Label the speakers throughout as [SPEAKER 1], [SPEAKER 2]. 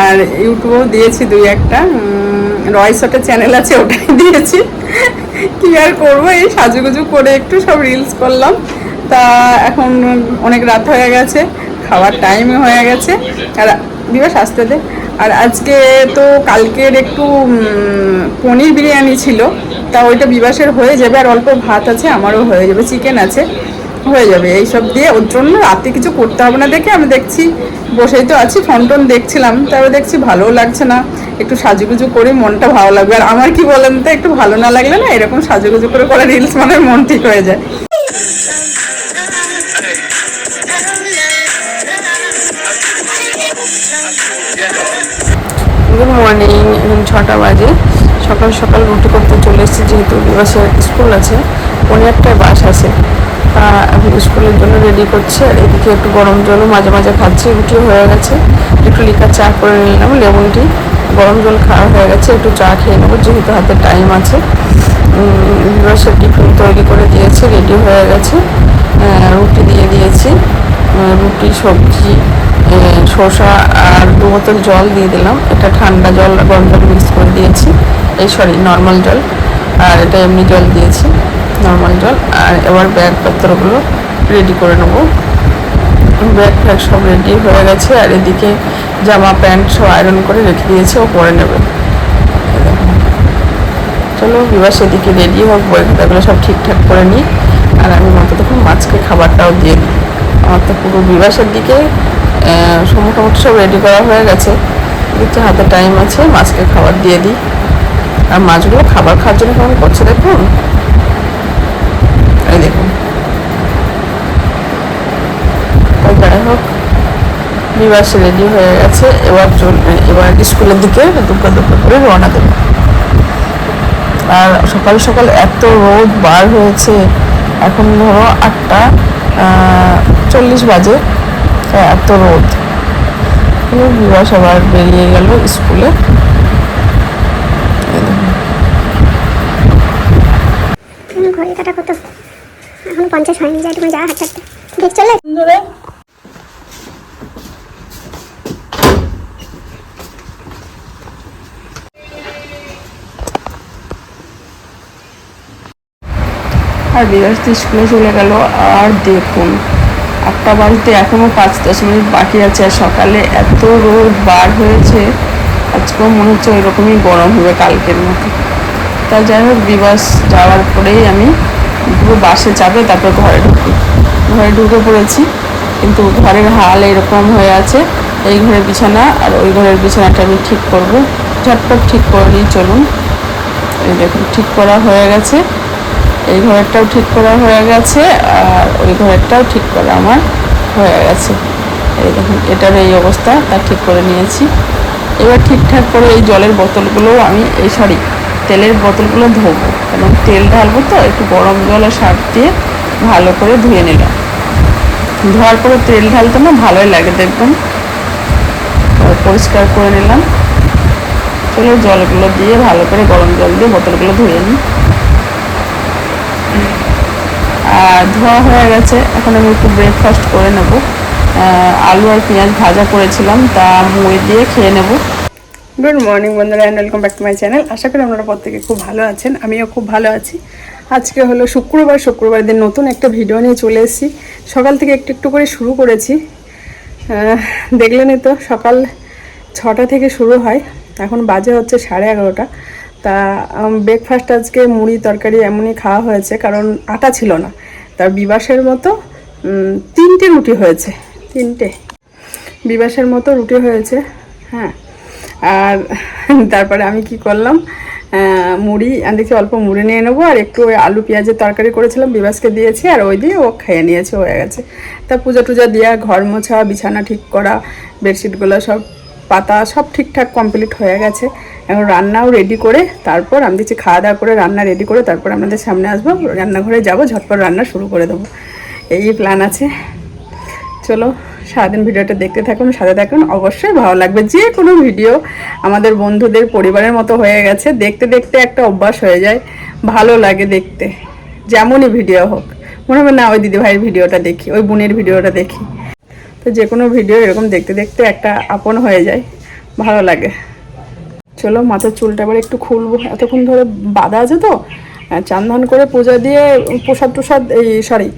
[SPEAKER 1] আর ইউটিউবেও দিয়েছি দুই একটা। রয়সটের চ্যানেল আছে, ওটাই দিয়েছি। কি আর করব, এই সাজুগুজু করে একটু সব রিলস করলাম। তা এখন অনেক রাত হয়ে গেছে, খাওয়ার টাইমও হয়ে গেছে। আর দিবস আসতে দে আর আজকে তো কালকের একটু পনির বিরিয়ানি ছিল। তা ওইটা বিবাসের হয়ে যাবে, আর অল্প ভাত আছে, আমারও হয়ে যাবে, চিকেন আছে। হয়ে যাবে। এইসব দিয়ে ওর জন্য রাতে কিছু করতে হবে না দেখে আমি দেখছি, বসেই তো আছি ফোন টোন দেখছিলাম, তারপরে দেখছি ভালোও লাগছে না। একটু সাজুগুজু করে মনটা ভালো লাগবে। আর আমার কি বলেন তো, একটু ভালো না লাগলে না এরকম সাজুগুজু করে করে রিলস মানে মন ঠিক হয়ে যায়। গুড মর্নিং এখন ছটা বাজে। সকাল সকাল রুটি করতে চলে এসেছি, যেহেতু স্কুল আছে। পনেরোটায় বাস আছে। স্কুলের জন্য রেডি করছে। আর এদিকে একটু গরম জলও মাঝে মাঝে খাচ্ছি, রুটিও হয়ে গেছে। একটু লিকার চা করে নিলাম, লেমন টি। গরম জল খাওয়া হয়ে গেছে, একটু চা খেয়ে নেব, যেহেতু হাতে টাইম আছে। দিবসের টিফিন তৈরি করে দিয়েছে রেডি হয়ে গেছে। রুটি দিয়ে দিয়েছি। রুটি, সবজি শসা আর দু বোতল জল দিয়ে দিলাম। এটা ঠান্ডা জল গরম জল মিক্স করে দিয়েছি। এই সরি নর্মাল জল। আর এটা এমনি জল দিয়েছি। নর্মাল জল, আর এবার ব্যাগপত্রগুলো রেডি করে নেব। ব্যাগ ফ্যাগ সব রেডি হয়ে গেছে, আর এদিকে জামা প্যান্ট সব আয়রন করে রেখে দিয়েছে, ও পরে নেবে। চলো, বিবাস এদিকে রেডি হোক, বই খাতাগুলো সব ঠিকঠাক করে নিই আর আমি মতো তখন মাছকে খাবারটাও দিয়ে দিই। আমার তো পুরো বিবাসের দিকে মোটামুটি সব রেডি করা হয়ে গেছে। দেখছি হাতে টাইম আছে, মাছকে খাবার দিয়ে দিই। আর মাছগুলো খাবার খাওয়ার জন্য কেমন করছে দেখুন এই দেখুন তো যাই হোক বিবাস রেডি হয়ে গেছে। এবার চল এবার স্কুলের দিকে দুপুর দুপুর করে রওনা দেবো। আর সকাল সকাল এত রোদ বার হয়েছে। এখন ধরো আটটা চল্লিশ বাজে। এত রোদ। বিবাস আবার বেরিয়ে গেল স্কুলে।
[SPEAKER 2] ঘড়ি কাটা কত এখন পঞ্চাশ হয়নি যাই তুমি যা হাত চারটে ঠিক চলে।
[SPEAKER 1] আর বিরাজ তো স্কুলে চলে গেল, আর দেখুন আটটা বাড়িতে এখনও পাঁচ দশ মিনিট বাকি আছে, আর সকালে এত রোদ বার হয়েছে, আজকেও মনে হচ্ছে ওই রকমই গরম হবে কালকের মতো। তা যাই হোক দিবস যাওয়ার পরেই আমি পুরো বাসে চাপে তারপর ঘরে ঢুকি। ঘরে ঢুকে পড়েছি, কিন্তু ঘরের হাল এরকম হয়ে আছে, এই ঘরের বিছানা আর ওই ঘরের বিছানাটা আমি ঠিক করব। ঝটপট ঠিক করে নিই, চলুন। এই দেখুন, ঠিক করা হয়ে গেছে। এই ঘরেরটাও ঠিক করা হয়ে গেছে, আর ওই ঘরেরটাও ঠিক করা আমার হয়ে গেছে। এই দেখুন এটার এই অবস্থা, তা ঠিক করে নিয়েছি। এবার ঠিকঠাক করে এই জলের বোতলগুলো আমি, এই সরি তেলের বোতলগুলো ধোবো। কারণ তেল ঢালবো তো, একটু গরম জল আর সার্ফ দিয়ে ভালো করে ধুয়ে নিলাম। ধোয়ার পরে তেল ঢালতে না ভালোই লাগে দেখবেন। পরিষ্কার করে নিলাম। চলো জলগুলো দিয়ে ভালো করে গরম জল দিয়ে বোতলগুলো ধুয়ে নিই। ধোয়া হয়ে গেছে। এখন আমি একটু ব্রেকফাস্ট করে নেব। আলু আর পেঁয়াজ ভাজা করেছিলাম, তা মুড়ি দিয়ে খেয়ে নেব। গুড মর্নিং বন্ধুরা and welcome back to my channel আশা করি আপনারা প্রত্যেকে খুব ভালো আছেন, আমিও খুব ভালো আছি। আজকে হলো শুক্রবার শুক্রবার দিন নতুন একটা ভিডিও নিয়ে চলে এসেছি। সকাল থেকে একটু একটু করে শুরু করেছি। দেখলেনই তো, সকাল ছটা থেকে শুরু হয়। এখন বাজে হচ্ছে সাড়ে এগারোটা। ব্রেকফাস্ট আজকে মুড়ি তরকারি এমনই খাওয়া হয়েছে, কারণ আটা ছিল না। তার বিবাসের মতো তিনটে রুটি হয়েছে, তিনটে। বিবাসের মতো রুটি হয়েছে হ্যাঁ। আর তারপরে আমি কি করলাম মুড়ি, আমি দেখছি অল্প মুড়ি নিয়ে নেব, আর একটু ওই আলু পেঁয়াজের তরকারি করেছিলাম, বিবাসকে দিয়েছি, আর ওই দিয়ে ও খেয়ে নিয়েছে হয়ে গেছে। তা পূজা টুজা দেওয়া ঘর মোছা, বিছানা ঠিক করা, বেডশিটগুলো সব, পাতা সব ঠিকঠাক কমপ্লিট হয়ে গেছে। এখন রান্নাও রেডি করে, তারপর আমি দেখছি খাওয়া দাওয়া করে রান্না রেডি করে, তারপর আপনাদের সামনে আসব, রান্নাঘরে যাব, ঝটপট রান্না শুরু করে দেবো। এই প্ল্যান আছে। চলো, সারাদিন ভিডিওটা দেখতে থাকুন, সাথে থাকুন। অবশ্যই ভালো লাগবে যে কোনো ভিডিও আমাদের বন্ধুদের, পরিবারের মতো হয়ে গেছে। দেখতে দেখতে একটা অভ্যাস হয়ে যায়। ভালো লাগে দেখতে। যেমনই ভিডিও হোক। মনে হবে না, ওই দিদিভাইয়ের ভিডিওটা দেখি, ওই বোনের ভিডিওটা দেখি। তো যে কোনো ভিডিও এরকম দেখতে দেখতে একটা আপন হয়ে যায়। ভালো লাগে। চলো মাথার চুলটা এবার একটু খুলবো। এতক্ষণ ধরে বাঁধা আছে তো? চান করে পূজা দিয়ে, প্রসাদ টুসাদ, এই সরি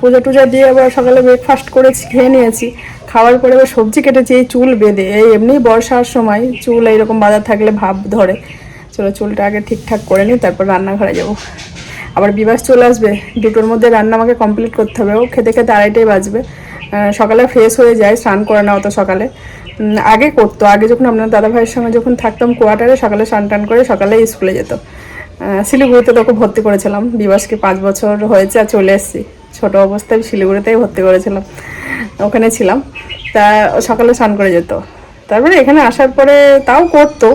[SPEAKER 1] পূজা টুজা দিয়ে আবার সকালে ব্রেকফাস্ট করেছি, খেয়ে নিয়েছি। খাওয়ার পরে আবার সবজি কেটেছি, এই চুল বেঁধে। এই এমনি বর্ষার সময় চুল এইরকম বাঁধা থাকলে ভাব ধরে। চলো চুলটা আগে ঠিকঠাক করে নিই, তারপর রান্নাঘরে যাব। আবার বিবাস চলে আসবে, দুটোর মধ্যে রান্না আমাকে কমপ্লিট করতে হবে। ও খেতে খেতে আড়াইটাই বাজবে। সকালে ফ্রেশ হয়ে যায়, স্নান করে না অত সকালে। আগে করতো। আগে যখন আপনার দাদা ভাইয়ের সঙ্গে যখন থাকতাম কোয়ার্টারে, সকালে টান করে সকালে স্কুলে যেত। শিলিগুড়িতে তোকে ভর্তি করেছিলাম। বিবাসকে পাঁচ বছর হয়েছে আর চলে এসেছি। ছোটো অবস্থায় শিলিগুড়িতেই ভর্তি করেছিলাম। ওখানে ছিলাম। তা সকালে স্নান করে যেত। তারপরে এখানে আসার পরে তাও করতো।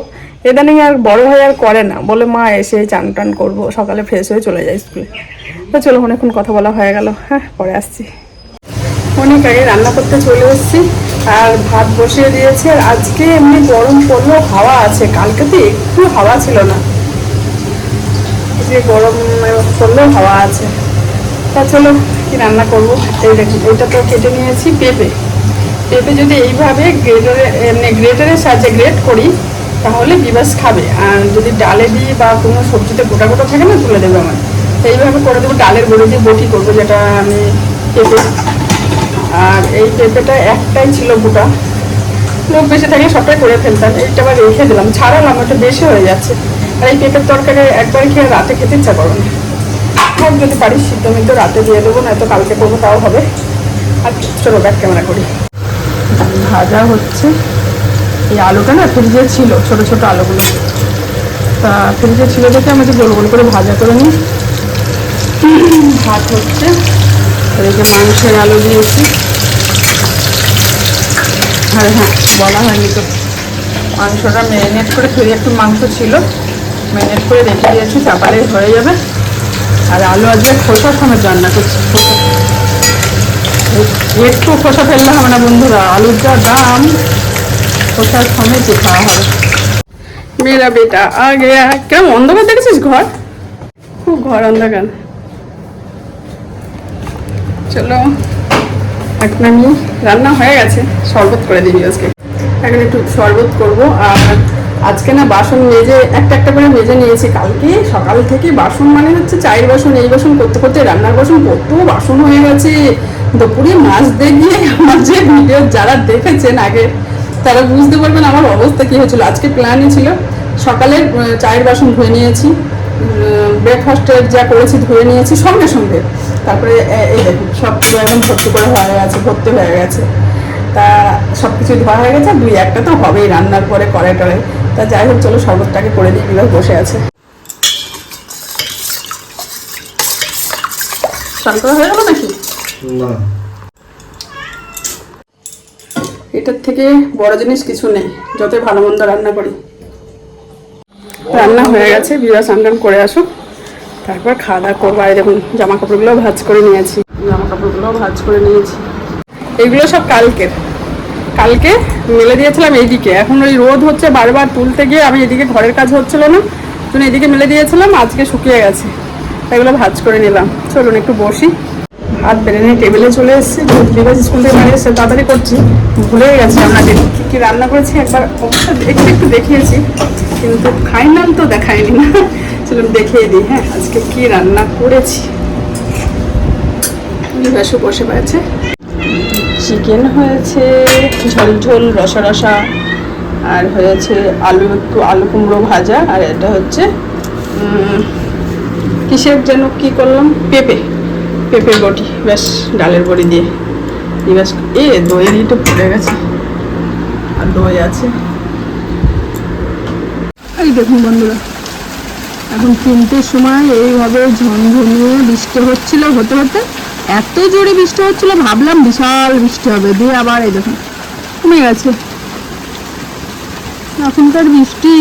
[SPEAKER 1] ইদানিং আর বড় হয়ে আর করে না। বলে, মা, এসে চান টান করব। সকালে ফ্রেশ হয়ে চলে যায় স্কুলে। তো চলো, অনেকক্ষণ কথা বলা হয়ে গেল। হ্যাঁ পরে আসছি। অনেক আগে রান্না করতে চলে এসেছি। আর ভাত বসিয়ে দিয়েছে। আর আজকে এমনি গরম পড়ল, হাওয়া আছে। কালকে তো একটু হাওয়া ছিল না। আজকে গরম পড়লেও হাওয়া আছে। তা চলো, কি রান্না করব? এই দেখুন, এটা তো কেটে নিয়েছি, পেঁপে। পেঁপে যদি এইভাবে গ্রেটারে, এমনি গ্রেটারের সাহায্যে গ্রেট করি, তাহলে বিবাস খাবে। আর যদি ডালে দিই বা কোনো সবজিতে গোটা গোটা থাকে না, তুলে দেবে আমার এইভাবে করে দেবো, ডালের বড়ি দিয়ে বটি করব, যেটা আমি পেঁপে আর এই পেঁপেটা একটাই ছিল গোটা। লোক বেশি থাকলে সবটাই করে ফেলতাম। এইটা আবার রেখে দিলাম। ছাড়ালাম ওটা বেশি হয়ে যাচ্ছে। আর এই পেঁপের তরকারি একবার খেয়ে রাতে খেতে ইচ্ছা করো না। হোক, যদি পারিস সিদ্ধ মিদ্ধ রাতে দিয়ে দেবো না তো কালকে করব, তাও হবে। আর চলো ব্যাক ক্যামেরা করি। ভাজা হচ্ছে। এই আলুটা না ফ্রিজে ছিল, ছোট ছোট আলুগুলো। তা ফ্রিজে ছিল দেখে আমি একটু গোল গোল করে ভাজা করে নিই। ভাত হচ্ছে আর যে মাংসের আলু দিয়েছি আর হ্যাঁ বলা হয়নি তো। মাংসটা ম্যারিনেট করে, ফিরে একটু মাংস ছিল, ম্যারিনেট করে রেখে দিয়েছি চাপালে হয়ে যাবে। আর আলু আজকে খোসা সমেত রান্না করছি একটু খোসা ফেললে হবে না বন্ধুরা, আলুর যা দাম, খোসার সমেত খাওয়া হবে। মেয়েরা বেটা, আগে কেমন অন্ধকার দেখেছিস ঘর? খুব ঘর অন্ধকার। চলো এখন আমি রান্না হয়ে গেছে, শরবত করে দিবি আজকে। এখন একটু শরবত করব, আর আজকে না বাসন মেজে, একটা একটা করে মেজে নিয়েছি। কালকে সকাল থেকে বাসন মানে হচ্ছে চায়ের বাসন, এই বাসন করতে করতে রান্নার বাসন কত বাসন হয়ে গেছে। দুপুরে মাছ দিয়ে গিয়ে আমার যে ভিডিও যারা দেখেছেন আগে, তারা বুঝতে পারবেন আমার অবস্থা কী হয়েছিল। আজকে প্ল্যানই ছিল সকালে চায়ের বাসন ধুয়ে নিয়েছি ব্রেকফাস্টের যা করেছি ধুয়ে নিয়েছি, সঙ্গে সঙ্গে। তারপরে এই দেখুন সব কিছু একদম ভর্তি করে হয়ে গেছে ভর্তি হয়ে গেছে। তা সব কিছু ধোয়া হয়ে গেছে দুই একটা তো হবেই রান্নার পরে করে টরে তা যাই হোক চলো শরবতটাকে করে দিই বিভাগ বসে আছে। হয়ে গেল নাকি?
[SPEAKER 3] না।
[SPEAKER 1] এটার থেকে বড় জিনিস কিছু নেই যতই ভালো মন্দ রান্না করি। রান্না হয়ে গেছে বিবাহ স্নান করে আসো তারপর খাওয়া দাওয়া করব। আর দেখুন জামা কাপড়গুলো ভাজ করে নিয়েছি। জামা কাপড়গুলো ভাজ করে নিয়েছি। এগুলো সব কালকের কালকে মেলে দিয়েছিলাম এইদিকে এখন ওই রোদ হচ্ছে বারবার তুলতে গিয়ে আমি এদিকে ঘরের কাজ হচ্ছিল না। তুমি এদিকে মেলে দিয়েছিলাম আজকে শুকিয়ে গেছে। এগুলো ভাজ করে নিলাম। চলুন একটু বসি। ভাত বেড়ে নিয়ে টেবিলে চলে এসেছি। বিবাস স্কুল থেকে বাড়ি এসে তাড়াতাড়ি করছি ভুলে গেছি আপনাদের কী কী রান্না করেছি একবার অবশ্য একটু একটু দেখিয়েছি কিন্তু ফাইনাল তো দেখায়নি না চলুন দেখিয়ে দিই হ্যাঁ আজকে কি রান্না করেছি? বসে পড়েছে। চিকেন হয়েছে, ঝোল ঝোল, রসা রসা, আর হয়েছে আলু, একটু আলু কুমড়ো ভাজা, আর এটা হচ্ছে কিসের যেন কি করলাম? পেঁপে, পেঁপের বটি বেশ ডালের বড়ি দিয়ে। বেশ এ দই তো পড়ে গেছে। আর দই আছে। এই দেখুন বন্ধুরা এখন তিনটের সময় এইভাবে ঝনঝনিয়ে বৃষ্টি হচ্ছিল, হতে হতে এত জোরে বৃষ্টি হচ্ছিল, ভাবলাম বিশাল বৃষ্টি হবে। দিয়ে আবার এই দেখুন, কমে গেছে। এখনকার বৃষ্টি।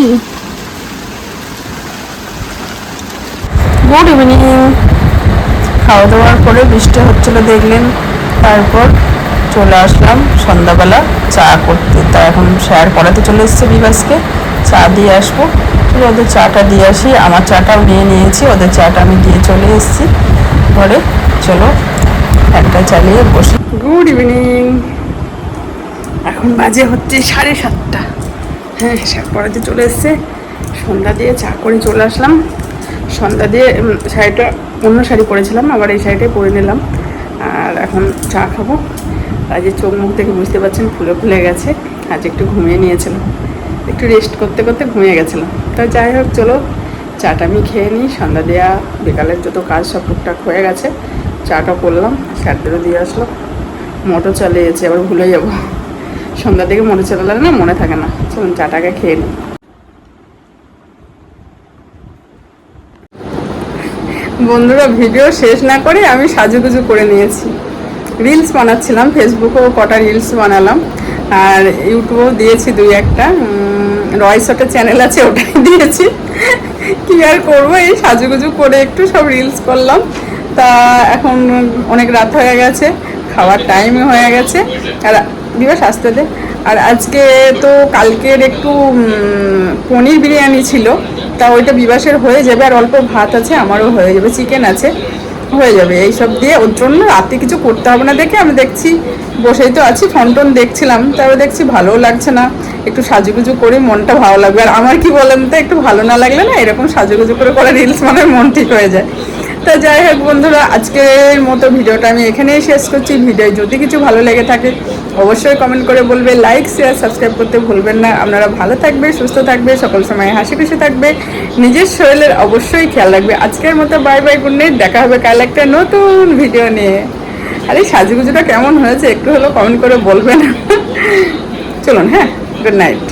[SPEAKER 1] গুড ইভিনিং খাওয়া দাওয়ার পরে বৃষ্টি হচ্ছিল, দেখলেন। তারপর চলে আসলাম সন্ধ্যাবেলা চা করতে। তা এখন স্যার করাতে চলে এসেছে বিবাসকে চা দিয়ে আসব। ওদের চাটা দিয়ে আসি। আমার চাটাও নিয়ে নিয়েছি। ওদের চাটা আমি দিয়ে চলে এসেছি। ঘরে চলো একটা চালিয়ে বসি। Good evening. এখন বাজে হচ্ছে সাড়ে সাতটা। হ্যাঁ স্যার পড়াতে চলে এসছে। সন্ধ্যা দিয়ে চা করে চলে আসলাম। সন্ধ্যা দিয়ে শাড়িটা অন্য শাড়ি পরেছিলাম, আবার এই শাড়িটাই পরে নিলাম। আর এখন চা খাব। আজ যে চোখ মুখ থেকে বুঝতে পারছেন, ফুলে ফুলে গেছে। আজ একটু ঘুমিয়ে নিয়েছিলাম। একটু রেস্ট করতে করতে ঘুমিয়ে গেছিলাম। তা যাই হোক, চলো, চাটা আমি খেয়ে নিই, সন্ধ্যা দেওয়া বিকালের যত কাজ সব টুকটাক হয়ে গেছে, চাটা করলাম স্যারদেরও দিয়ে আসলো। মোটর চালিয়েছে আবার ভুলে যাব। সন্ধ্যার দিকে মোটর চালালে না মনে থাকে না। চলুন, চাটাকে খেয়ে নিই। বন্ধুরা, ভিডিও শেষ না করে আমি সাজুগুজু করে নিয়েছি। রিলস বানাচ্ছিলাম ফেসবুকেও কটা রিলস বানালাম, আর ইউটিউবেও দিয়েছি দুই একটা। রয় শটের চ্যানেল আছে, ওটাই দিয়েছি। কি আর করব, এই সাজুগুজু করে একটু সব রিলস করলাম। তা এখন অনেক রাত হয়ে গেছে, খাওয়ার টাইমই হয়ে গেছে। আর দিবস আসতে দে। আর আজকে তো কালকের একটু পনির বিরিয়ানি ছিল, তা ওইটা বিবাসের হয়ে যাবে, আর অল্প ভাত আছে, আমারও হয়ে যাবে, চিকেন আছে। হয়ে যাবে। এইসব দিয়ে ওর জন্য রাতে কিছু করতে হবে না দেখে আমি দেখছি, বসেই তো আছি ফোন টোন দেখছিলাম, তারপরে দেখছি ভালোও লাগছে না। একটু সাজুগুজু করে মনটা ভালো লাগবে। আর আমার কি বলেন তো, একটু ভালো না লাগলে না এরকম সাজুগুজু করে করে রিলস মানে মন ঠিক হয়ে যায়। তা যাই হোক বন্ধুরা, আজকের মতো ভিডিওটা আমি এখানেই শেষ করছি। ভিডিও যদি কিছু ভালো লেগে থাকে, অবশ্যই কমেন্ট করে বলবে লাইক শেয়ার সাবস্ক্রাইব করতে ভুলবেন না। আপনারা ভালো থাকবে, সুস্থ থাকবে, সকল সময় হাসি খুশি থাকবে। নিজের শরীরের অবশ্যই খেয়াল রাখবে। আজকের মতো বাই বাই গুড নাইট দেখা হবে কাল একটা নতুন ভিডিও নিয়ে। আরে, সাজুগুজুটা কেমন হয়েছে? একটু হলেও কমেন্ট করে বলবেন। চলুন হ্যাঁ গুড নাইট